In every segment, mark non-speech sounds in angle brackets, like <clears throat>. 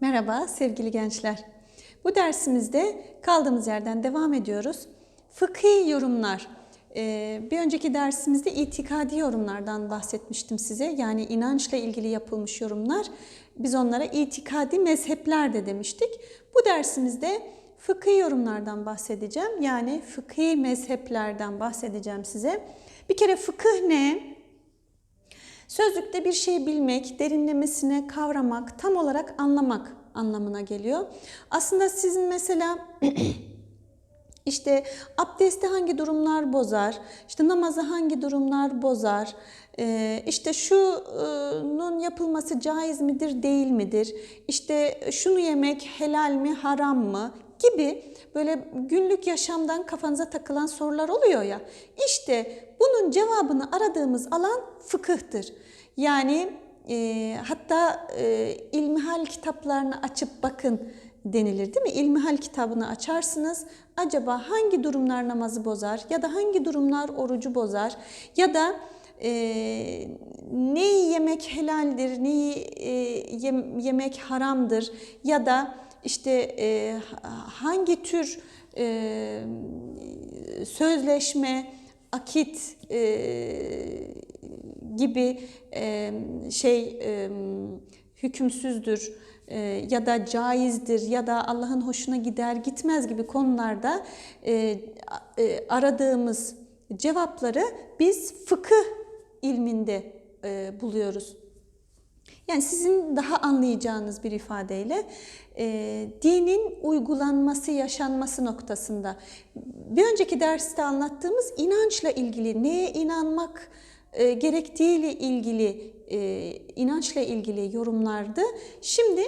Merhaba sevgili gençler. Bu dersimizde kaldığımız yerden devam ediyoruz. Fıkhi yorumlar. Ee, bir önceki dersimizde itikadi yorumlardan bahsetmiştim size. Yani inançla ilgili yapılmış yorumlar. Biz onlara itikadi mezhepler de demiştik. Bu dersimizde fıkhi yorumlardan bahsedeceğim. Yani fıkhi mezheplerden bahsedeceğim size. Bir kere fıkıh ne? Sözlükte bir şeyi bilmek, derinlemesine kavramak, tam olarak anlamak anlamına geliyor. Aslında sizin mesela <clears throat> işte abdesti hangi durumlar bozar, işte namazı hangi durumlar bozar, ee, işte şunun yapılması caiz midir, değil midir, işte şunu yemek helal mi, haram mı gibi böyle günlük yaşamdan kafanıza takılan sorular oluyor ya. İşte bunun cevabını aradığımız alan fıkıhtır. Yani e, hatta e, ilmihal kitaplarını açıp bakın denilir değil mi? İlmihal kitabını açarsınız. Acaba hangi durumlar namazı bozar ya da hangi durumlar orucu bozar ya da e, neyi yemek helaldir, neyi e, yem, yemek haramdır ya da işte e, hangi tür e, sözleşme, akit e, gibi e, şey e, hükümsüzdür e, ya da caizdir ya da Allah'ın hoşuna gider gitmez gibi konularda e, e, aradığımız cevapları biz fıkıh ilminde e, buluyoruz. Yani sizin daha anlayacağınız bir ifadeyle e, dinin uygulanması, yaşanması noktasında. Bir önceki derste anlattığımız inançla ilgili, neye inanmak e, gerektiğiyle ilgili, e, inançla ilgili yorumlardı. Şimdi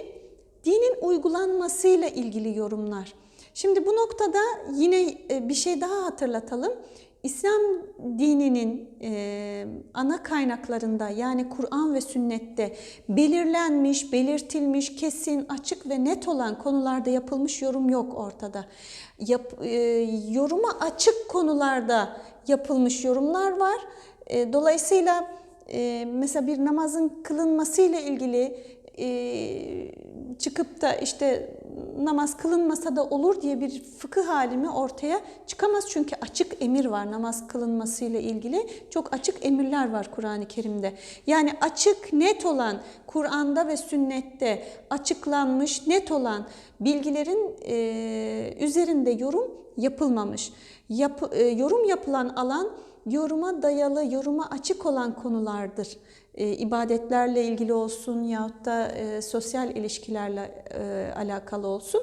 dinin uygulanmasıyla ilgili yorumlar. Şimdi bu noktada yine e, bir şey daha hatırlatalım. İslam dininin e, ana kaynaklarında yani Kur'an ve sünnette belirlenmiş, belirtilmiş, kesin, açık ve net olan konularda yapılmış yorum yok ortada. Yap, e, yoruma açık konularda yapılmış yorumlar var. E, dolayısıyla e, mesela bir namazın kılınmasıyla ilgili e, çıkıp da işte namaz kılınmasa da olur diye bir fıkıh halimi ortaya çıkamaz. Çünkü açık emir var namaz kılınmasıyla ilgili. Çok açık emirler var Kur'an-ı Kerim'de. Yani açık, net olan Kur'an'da ve sünnette açıklanmış, net olan bilgilerin üzerinde yorum yapılmamış. Yap, e, yorum yapılan alan yoruma dayalı, yoruma açık olan konulardır. E, ibadetlerle ilgili olsun yahut da e, sosyal ilişkilerle e, alakalı olsun.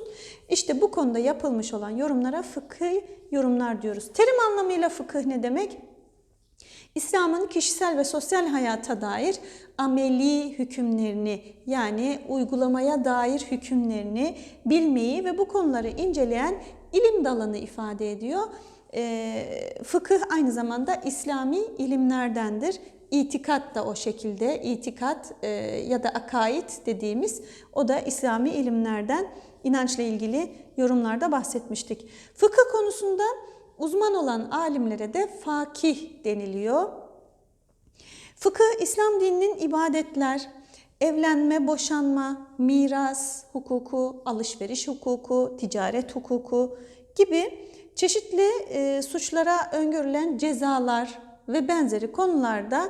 İşte bu konuda yapılmış olan yorumlara fıkıh yorumlar diyoruz. Terim anlamıyla fıkıh ne demek? İslam'ın kişisel ve sosyal hayata dair ameli hükümlerini yani uygulamaya dair hükümlerini bilmeyi ve bu konuları inceleyen ilim dalını ifade ediyor. E, fıkıh aynı zamanda İslami ilimlerdendir. İtikat da o şekilde, itikat e, ya da akaid dediğimiz o da İslami ilimlerden inançla ilgili yorumlarda bahsetmiştik. Fıkıh konusunda uzman olan alimlere de fakih deniliyor. Fıkıh İslam dininin ibadetler, evlenme, boşanma, miras hukuku, alışveriş hukuku, ticaret hukuku gibi çeşitli e, suçlara öngörülen cezalar ve benzeri konularda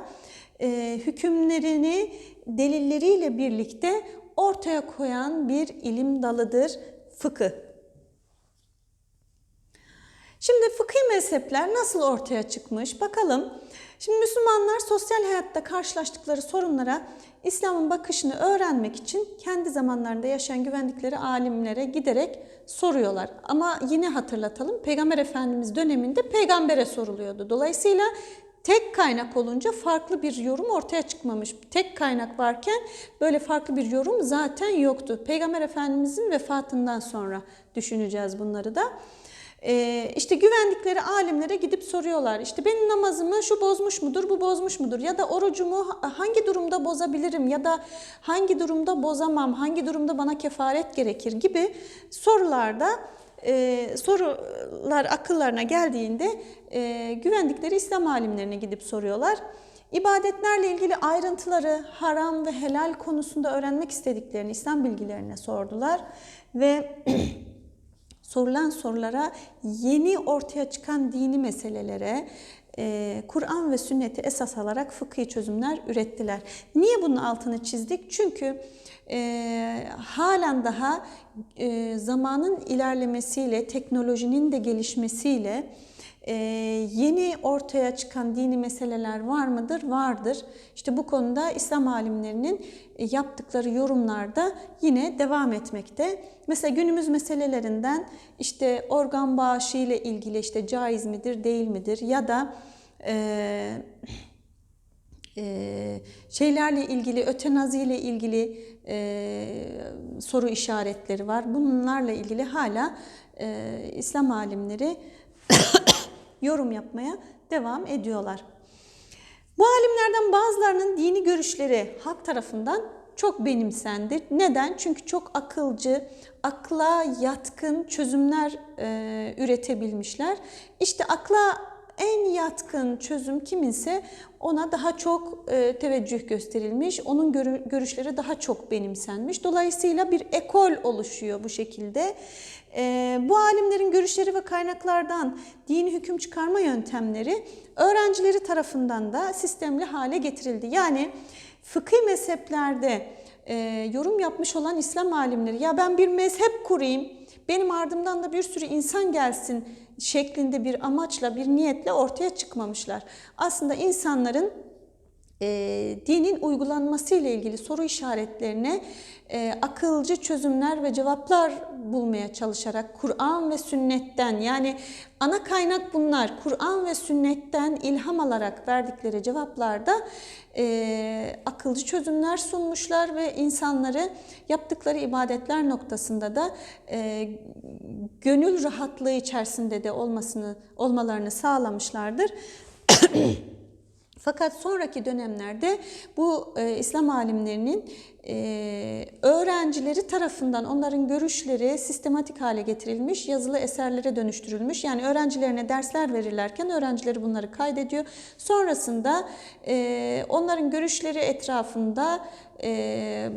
e, hükümlerini delilleriyle birlikte ortaya koyan bir ilim dalıdır fıkıh. Şimdi fıkhi mezhepler nasıl ortaya çıkmış bakalım. Şimdi Müslümanlar sosyal hayatta karşılaştıkları sorunlara İslam'ın bakışını öğrenmek için kendi zamanlarında yaşayan güvendikleri alimlere giderek soruyorlar. Ama yine hatırlatalım Peygamber Efendimiz döneminde peygambere soruluyordu. Dolayısıyla tek kaynak olunca farklı bir yorum ortaya çıkmamış. Tek kaynak varken böyle farklı bir yorum zaten yoktu. Peygamber Efendimizin vefatından sonra düşüneceğiz bunları da. Ee, işte güvendikleri alimlere gidip soruyorlar. İşte benim namazımı şu bozmuş mudur, bu bozmuş mudur? Ya da orucumu hangi durumda bozabilirim? Ya da hangi durumda bozamam? Hangi durumda bana kefaret gerekir? Gibi sorularda e, sorular akıllarına geldiğinde e, güvendikleri İslam alimlerine gidip soruyorlar. İbadetlerle ilgili ayrıntıları haram ve helal konusunda öğrenmek istediklerini İslam bilgilerine sordular ve <clears throat> sorulan sorulara yeni ortaya çıkan dini meselelere e, Kur'an ve sünneti esas alarak fıkhi çözümler ürettiler. Niye bunun altını çizdik? Çünkü e, halen daha e, zamanın ilerlemesiyle, teknolojinin de gelişmesiyle ee, yeni ortaya çıkan dini meseleler var mıdır? Vardır. İşte bu konuda İslam alimlerinin e, yaptıkları yorumlarda yine devam etmekte. Mesela günümüz meselelerinden işte organ bağışı ile ilgili işte caiz midir, değil midir ya da e, e, şeylerle ilgili, ötenazi ile ilgili e, soru işaretleri var. Bunlarla ilgili hala e, İslam alimleri yorum yapmaya devam ediyorlar. Bu alimlerden bazılarının dini görüşleri halk tarafından çok benimsendi. Neden? Çünkü çok akılcı, akla yatkın çözümler e, üretebilmişler. İşte akla en yatkın çözüm kiminse ona daha çok e, teveccüh gösterilmiş, onun görü, görüşleri daha çok benimsenmiş. Dolayısıyla bir ekol oluşuyor bu şekilde. E, bu alimlerin görüşleri ve kaynaklardan dini hüküm çıkarma yöntemleri öğrencileri tarafından da sistemli hale getirildi. Yani fıkhi mezheplerde e, yorum yapmış olan İslam alimleri ya ben bir mezhep kurayım, benim ardımdan da bir sürü insan gelsin şeklinde bir amaçla, bir niyetle ortaya çıkmamışlar. Aslında insanların e, dinin uygulanması ile ilgili soru işaretlerine e, akılcı çözümler ve cevaplar bulmaya çalışarak Kur'an ve sünnetten yani ana kaynak bunlar. Kur'an ve sünnetten ilham alarak verdikleri cevaplarda e, akılcı çözümler sunmuşlar ve insanları yaptıkları ibadetler noktasında da e, gönül rahatlığı içerisinde de olmasını olmalarını sağlamışlardır. <coughs> Fakat sonraki dönemlerde bu e, İslam alimlerinin e, öğrencileri tarafından onların görüşleri sistematik hale getirilmiş, yazılı eserlere dönüştürülmüş. Yani öğrencilerine dersler verirlerken öğrencileri bunları kaydediyor. Sonrasında e, onların görüşleri etrafında e,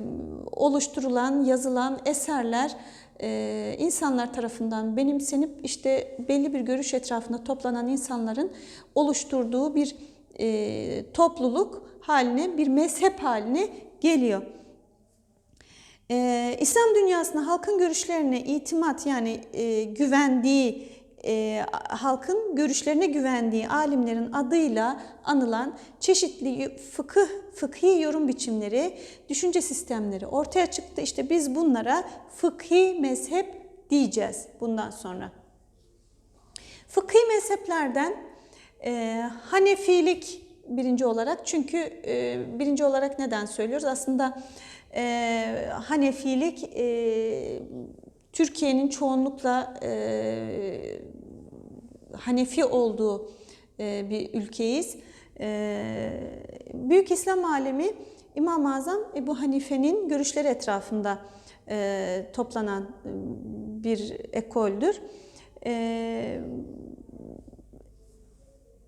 oluşturulan, yazılan eserler e, insanlar tarafından benimsenip işte belli bir görüş etrafında toplanan insanların oluşturduğu bir e, topluluk haline, bir mezhep haline geliyor. Ee, İslam dünyasında halkın görüşlerine itimat yani e, güvendiği, e, halkın görüşlerine güvendiği alimlerin adıyla anılan çeşitli fıkıh, fıkhi yorum biçimleri, düşünce sistemleri ortaya çıktı. İşte biz bunlara fıkhi mezhep diyeceğiz bundan sonra. Fıkhi mezheplerden e, Hanefilik birinci olarak çünkü e, birinci olarak neden söylüyoruz? Aslında e, Hanefilik e, Türkiye'nin çoğunlukla e, Hanefi olduğu e, bir ülkeyiz. E, Büyük İslam alemi İmam-ı Azam Ebu Hanife'nin görüşleri etrafında e, toplanan bir ekoldür. E,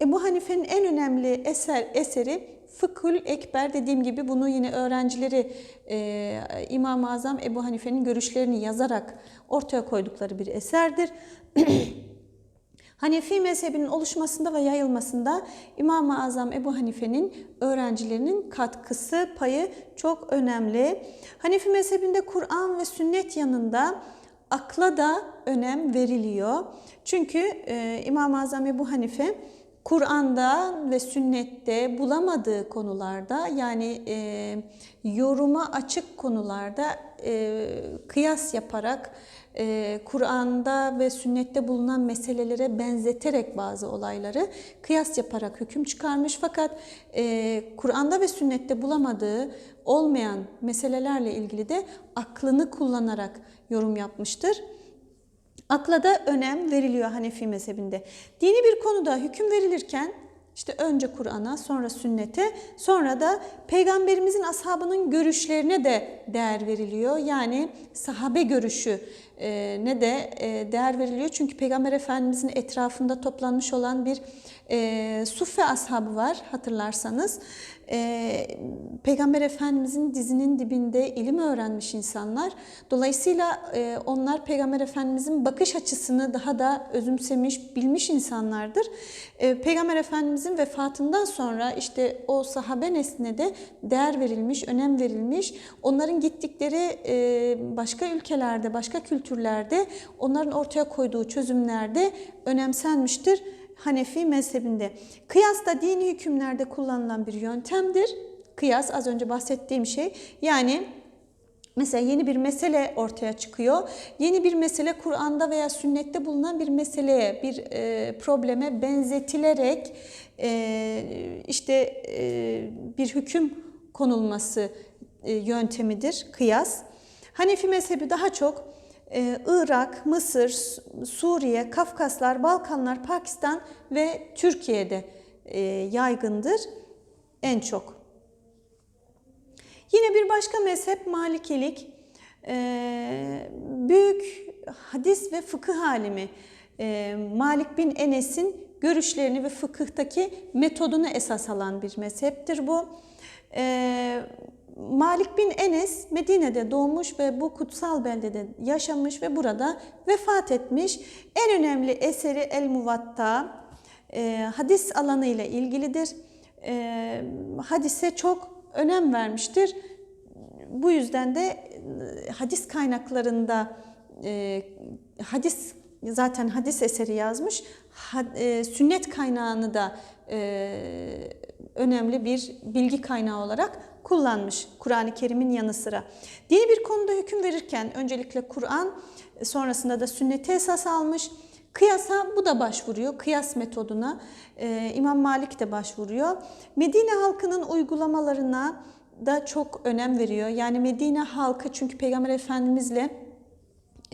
Ebu Hanife'nin en önemli eser eseri Fıkhül Ekber dediğim gibi bunu yine öğrencileri e, İmam-ı Azam Ebu Hanife'nin görüşlerini yazarak ortaya koydukları bir eserdir. <clears throat> Hanefi mezhebinin oluşmasında ve yayılmasında İmam-ı Azam Ebu Hanife'nin öğrencilerinin katkısı, payı çok önemli. Hanefi mezhebinde Kur'an ve sünnet yanında akla da önem veriliyor. Çünkü e, İmam-ı Azam Ebu Hanife Kur'an'da ve sünnette bulamadığı konularda yani e, yoruma açık konularda e, kıyas yaparak e, Kur'an'da ve sünnette bulunan meselelere benzeterek bazı olayları kıyas yaparak hüküm çıkarmış. Fakat e, Kur'an'da ve sünnette bulamadığı olmayan meselelerle ilgili de aklını kullanarak yorum yapmıştır. Akla da önem veriliyor Hanefi mezhebinde. Dini bir konuda hüküm verilirken işte önce Kur'an'a, sonra sünnete, sonra da peygamberimizin ashabının görüşlerine de değer veriliyor. Yani sahabe görüşü ne de değer veriliyor. Çünkü peygamber efendimizin etrafında toplanmış olan bir e, ashabı var hatırlarsanız. E, Peygamber Efendimizin dizinin dibinde ilim öğrenmiş insanlar. Dolayısıyla e, onlar Peygamber Efendimizin bakış açısını daha da özümsemiş, bilmiş insanlardır. E, Peygamber Efendimizin vefatından sonra işte o sahabe nesline de değer verilmiş, önem verilmiş. Onların gittikleri e, başka ülkelerde, başka kültürlerde onların ortaya koyduğu çözümlerde önemsenmiştir. Hanefi mezhebinde. Kıyas da dini hükümlerde kullanılan bir yöntemdir. Kıyas az önce bahsettiğim şey. Yani Mesela yeni bir mesele ortaya çıkıyor. Yeni bir mesele Kur'an'da veya sünnette bulunan bir meseleye, bir e, probleme benzetilerek e, işte e, bir hüküm konulması e, yöntemidir kıyas. Hanefi mezhebi daha çok Irak, Mısır, Suriye, Kafkaslar, Balkanlar, Pakistan ve Türkiye'de e, yaygındır en çok. Yine bir başka mezhep Malikilik. Ee, büyük hadis ve fıkıh alimi e, Malik bin Enes'in görüşlerini ve fıkıhtaki metodunu esas alan bir mezheptir bu. Malik bin Enes Medine'de doğmuş ve bu kutsal beldede yaşamış ve burada vefat etmiş. En önemli eseri El Muvatta e, hadis alanıyla ilgilidir. E, hadise çok önem vermiştir. Bu yüzden de e, hadis kaynaklarında hadis zaten hadis eseri yazmış. Ha, sünnet kaynağını da önemli bir bilgi kaynağı olarak kullanmış Kur'an-ı Kerim'in yanı sıra. Dini bir konuda hüküm verirken öncelikle Kur'an sonrasında da sünneti esas almış. Kıyasa bu da başvuruyor. Kıyas metoduna e, İmam Malik de başvuruyor. Medine halkının uygulamalarına da çok önem veriyor. Yani Medine halkı çünkü Peygamber Efendimizle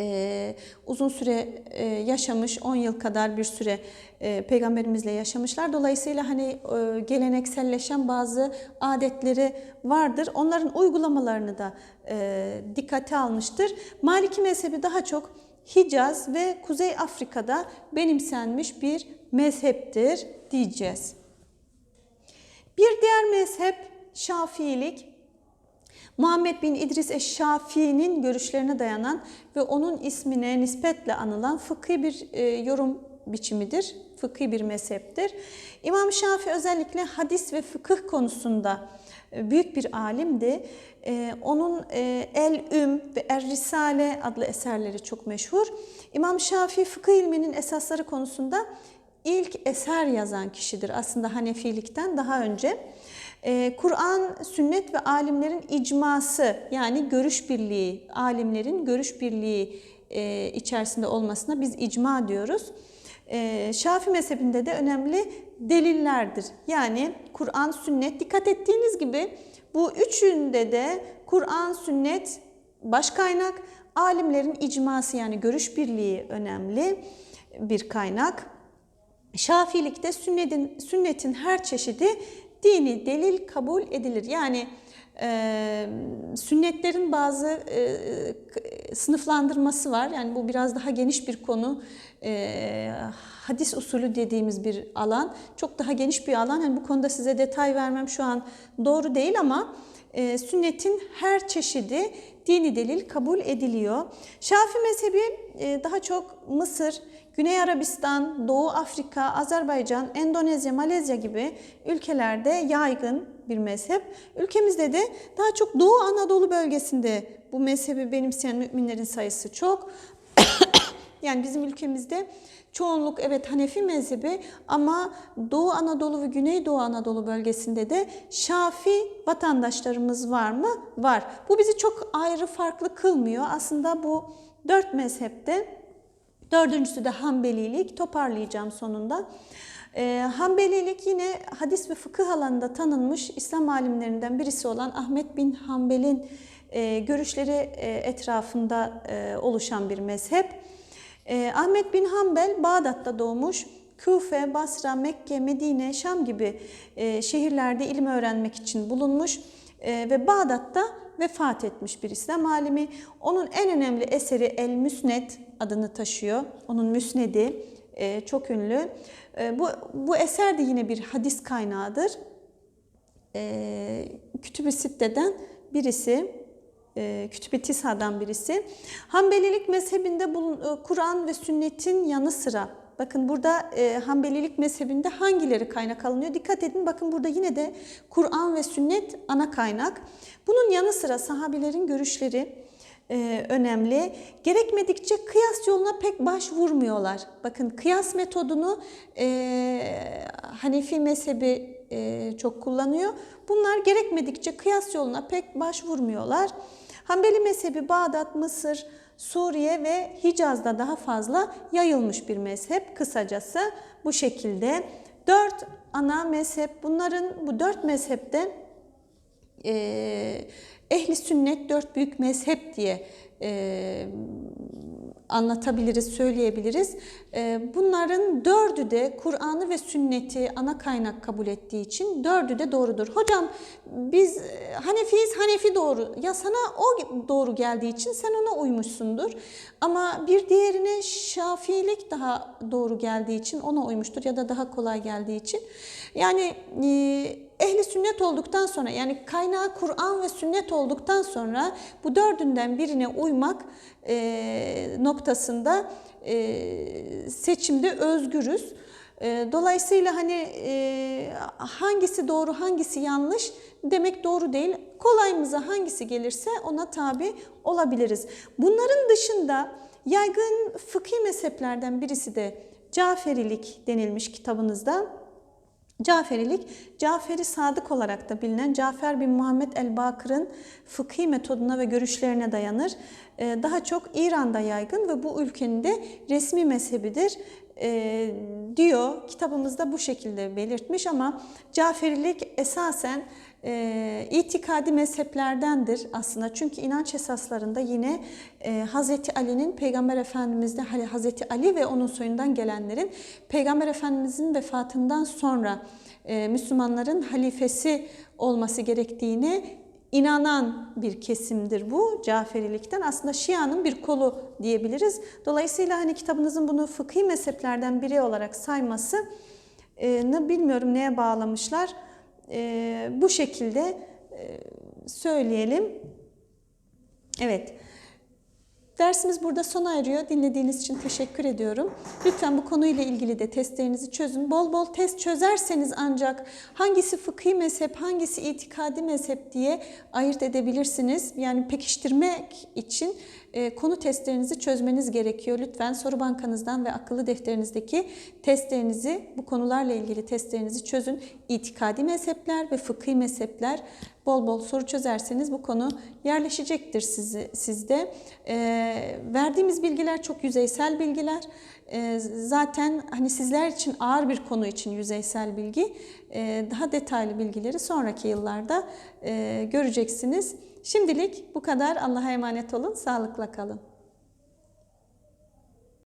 e, uzun süre e, yaşamış, 10 yıl kadar bir süre e, peygamberimizle yaşamışlar. Dolayısıyla hani e, gelenekselleşen bazı adetleri vardır. Onların uygulamalarını da e, dikkate almıştır. Maliki mezhebi daha çok Hicaz ve Kuzey Afrika'da benimsenmiş bir mezheptir diyeceğiz. Bir diğer mezhep Şafiilik. Muhammed bin İdris Eşşafi'nin görüşlerine dayanan ve onun ismine nispetle anılan fıkhi bir e, yorum biçimidir. Fıkhi bir mezheptir. İmam Şafii özellikle hadis ve fıkıh konusunda e, büyük bir alimdi. E, onun e, El-Üm ve Er-Risale adlı eserleri çok meşhur. İmam Şafii fıkıh ilminin esasları konusunda ilk eser yazan kişidir aslında Hanefilikten daha önce. Kur'an, sünnet ve alimlerin icması yani görüş birliği, alimlerin görüş birliği içerisinde olmasına biz icma diyoruz. Şafi mezhebinde de önemli delillerdir. Yani Kur'an, sünnet dikkat ettiğiniz gibi bu üçünde de Kur'an, sünnet baş kaynak, alimlerin icması yani görüş birliği önemli bir kaynak. Şafiilikte sünnetin, sünnetin her çeşidi dini delil kabul edilir. Yani e, sünnetlerin bazı e, sınıflandırması var. Yani bu biraz daha geniş bir konu. E, hadis usulü dediğimiz bir alan. Çok daha geniş bir alan. Yani bu konuda size detay vermem şu an doğru değil ama e, sünnetin her çeşidi dini delil kabul ediliyor. Şafi mezhebi e, daha çok Mısır, Güney Arabistan, Doğu Afrika, Azerbaycan, Endonezya, Malezya gibi ülkelerde yaygın bir mezhep. Ülkemizde de daha çok Doğu Anadolu bölgesinde bu mezhebi benimseyen müminlerin sayısı çok. <coughs> yani bizim ülkemizde çoğunluk evet Hanefi mezhebi ama Doğu Anadolu ve Güneydoğu Anadolu bölgesinde de Şafi vatandaşlarımız var mı? Var. Bu bizi çok ayrı farklı kılmıyor. Aslında bu dört mezhepte Dördüncüsü de Hanbelilik. Toparlayacağım sonunda. E, Hanbelilik yine hadis ve fıkıh alanında tanınmış İslam alimlerinden birisi olan Ahmet bin Hanbel'in e, görüşleri e, etrafında e, oluşan bir mezhep. E, Ahmet bin Hanbel Bağdat'ta doğmuş. Küfe, Basra, Mekke, Medine, Şam gibi e, şehirlerde ilim öğrenmek için bulunmuş e, ve Bağdat'ta vefat etmiş bir İslam alimi. Onun en önemli eseri El Müsned adını taşıyor. Onun müsnedi e, çok ünlü. E, bu, bu eser de yine bir hadis kaynağıdır. E, Kütüb-i Sitte'den birisi, e, Kütüb-i Tisa'dan birisi. Hanbelilik mezhebinde e, Kur'an ve sünnetin yanı sıra Bakın burada e, Hanbelilik mezhebinde hangileri kaynak alınıyor? Dikkat edin bakın burada yine de Kur'an ve sünnet ana kaynak. Bunun yanı sıra sahabilerin görüşleri e, önemli. Gerekmedikçe kıyas yoluna pek başvurmuyorlar. Bakın kıyas metodunu e, Hanefi mezhebi e, çok kullanıyor. Bunlar gerekmedikçe kıyas yoluna pek başvurmuyorlar. Hanbeli mezhebi Bağdat, Mısır, Suriye ve Hicaz'da daha fazla yayılmış bir mezhep. Kısacası bu şekilde. Dört ana mezhep. Bunların bu dört mezhepte ehli sünnet dört büyük mezhep diye e, anlatabiliriz, söyleyebiliriz. E, bunların dördü de Kur'an'ı ve sünneti ana kaynak kabul ettiği için dördü de doğrudur. Hocam biz e, Hanefiyiz, Hanefi doğru. Ya sana o doğru geldiği için sen ona uymuşsundur. Ama bir diğerine Şafiilik daha doğru geldiği için ona uymuştur ya da daha kolay geldiği için. Yani e, ehli sünnet olduktan sonra yani kaynağı Kur'an ve sünnet olduktan sonra bu dördünden birine uymak e, noktasında e, seçimde özgürüz. E, dolayısıyla hani e, hangisi doğru hangisi yanlış demek doğru değil. Kolayımıza hangisi gelirse ona tabi olabiliriz. Bunların dışında yaygın fıkhi mezheplerden birisi de Caferilik denilmiş kitabınızda. Caferilik, Caferi Sadık olarak da bilinen Cafer bin Muhammed el-Bakır'ın fıkhi metoduna ve görüşlerine dayanır. Ee, Daha çok İran'da yaygın ve bu ülkenin de resmi mezhebidir ee, diyor. Kitabımızda bu şekilde belirtmiş ama Caferilik esasen e, itikadi mezheplerdendir aslında. Çünkü inanç esaslarında yine e, Hazreti Ali'nin Peygamber Efendimiz'de hani Hazreti Ali ve onun soyundan gelenlerin Peygamber Efendimiz'in vefatından sonra e, Müslümanların halifesi olması gerektiğine inanan bir kesimdir bu Caferilikten. Aslında Şia'nın bir kolu diyebiliriz. Dolayısıyla hani kitabınızın bunu fıkhi mezheplerden biri olarak sayması e, ne bilmiyorum neye bağlamışlar. E, bu şekilde e, söyleyelim. Evet. Dersimiz burada sona eriyor. Dinlediğiniz için teşekkür ediyorum. Lütfen bu konuyla ilgili de testlerinizi çözün. Bol bol test çözerseniz ancak hangisi fıkhi mezhep, hangisi itikadi mezhep diye ayırt edebilirsiniz. Yani pekiştirmek için e, konu testlerinizi çözmeniz gerekiyor. Lütfen soru bankanızdan ve akıllı defterinizdeki testlerinizi, bu konularla ilgili testlerinizi çözün. İtikadi mezhepler ve fıkhi mezhepler bol bol soru çözerseniz bu konu yerleşecektir sizi, sizde. E, verdiğimiz bilgiler çok yüzeysel bilgiler. E, zaten hani sizler için ağır bir konu için yüzeysel bilgi. E, daha detaylı bilgileri sonraki yıllarda e, göreceksiniz. Şimdilik bu kadar. Allah'a emanet olun. Sağlıkla kalın.